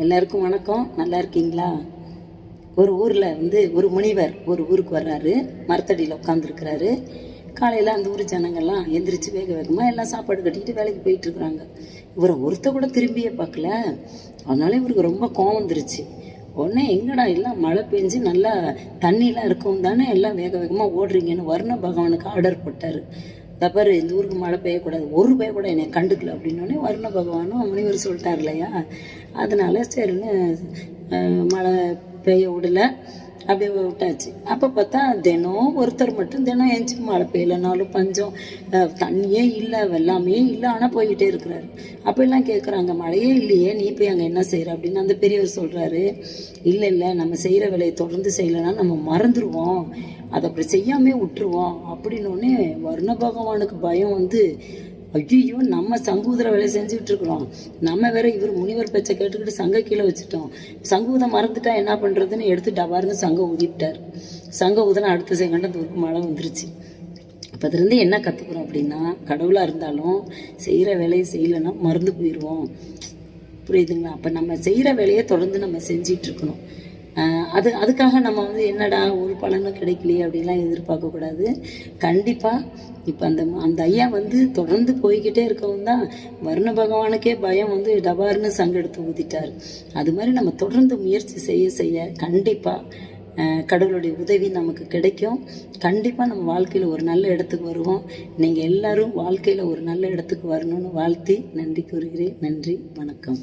எல்லாருக்கும் வணக்கம். நல்லா இருக்கீங்களா? ஒரு ஊரில் வந்து ஒரு முனிவர் ஒரு ஊருக்கு வர்றாரு. மரத்தடியில் உட்காந்துருக்கிறாரு காலையில் அந்த ஊர் ஜனங்கள்லாம் எந்திரிச்சு வேக வேகமாக எல்லாம் சாப்பாடு கட்டிட்டு வேலைக்கு போயிட்டு இருக்கிறாங்க. இவரை ஒருத்த கூட திரும்பியே பார்க்கல. அதனால இவருக்கு ரொம்ப கோவம் வந்துருச்சு. உடனே எங்கடா எல்லாம் மழை பெஞ்சு நல்லா தண்ணிலாம் இருக்கும் தானே எல்லாம் வேக வேகமாக ஓடுறீங்கன்னு வர்ண பகவானுக்கு ஆர்டர் போட்டார். தப்பார் இந்த ஊருக்கு மழை பெய்யக்கூடாது ஒரு பெய்ய கூட என்னை கண்டுக்கல அப்படின்னோடனே வருண பகவானும் முனிவர் சொல்லிட்டார் இல்லையா? அதனால சரின்னு மழை பெய்ய விடல. அப்படியே விட்டாச்சு. அப்போ பார்த்தா தினம் ஒருத்தர் மட்டும் தினம் எஞ்சி மழை பெய்யலனாலும் பஞ்சம் தண்ணியே இல்லை வெள்ளாமையே இல்லை ஆனால் போய்கிட்டே இருக்கிறாரு. அப்போ எல்லாம் கேட்குறாங்க மழையே இல்லையே நீ போய் அங்கே என்ன செய்கிற அப்படின்னு அந்த பெரியவர் சொல்கிறாரு இல்லை இல்லை நம்ம செய்கிற வேலையை தொடர்ந்து செய்யலைன்னா நம்ம மறந்துடுவோம் அதை அப்படி செய்யாமே விட்டுருவோம். அப்படின்னோடனே வருண பகவானுக்கு பயம் வந்து ஐயோ நம்ம சங்கூதர வேலை செஞ்சுக்கிட்டு இருக்கிறோம் நம்ம வேற இவர் முனிவர் பேச்சை கேட்டுக்கிட்டு சங்க கீழே வச்சுட்டோம். சங்கூதம் மறந்துட்டா என்ன பண்றதுன்னு எடுத்து டபார்னு சங்கம் ஊதிட்டார். சங்க ஊதன அடுத்த செகண்ட் அந்த ஊருக்கு மழை வந்துருச்சு. அப்போ அதுலேருந்து என்ன கற்றுக்குறோம் அப்படின்னா கடவுளாக இருந்தாலும் செய்கிற வேலையை செய்யலைன்னா மறந்து போயிடுவோம் புரியுதுங்களா? அப்போ நம்ம செய்கிற வேலையை தொடர்ந்து நம்ம செஞ்சிட்டு இருக்கணும். அது அதுக்காக நம்ம வந்து என்னடா ஒரு பலனும் கிடைக்கலையே அப்படிலாம் எதிர்பார்க்கக்கூடாது. கண்டிப்பாக இப்போ அந்த அந்த ஐயா வந்து தொடர்ந்து போய்கிட்டே இருக்கவும் தான் வருண பகவானுக்கே பயம் வந்து டபார்னு சங்கெடுத்து ஊதிட்டார். அது மாதிரி நம்ம தொடர்ந்து முயற்சி செய்ய செய்ய கண்டிப்பாக கடவுளுடைய உதவி நமக்கு கிடைக்கும். கண்டிப்பாக நம்ம வாழ்க்கையில் ஒரு நல்ல இடத்துக்கு வருவோம். நீங்கள் எல்லாரும் வாழ்க்கையில் ஒரு நல்ல இடத்துக்கு வரணும்னு வாழ்த்தி நன்றி கூறுகிறேன். நன்றி வணக்கம்.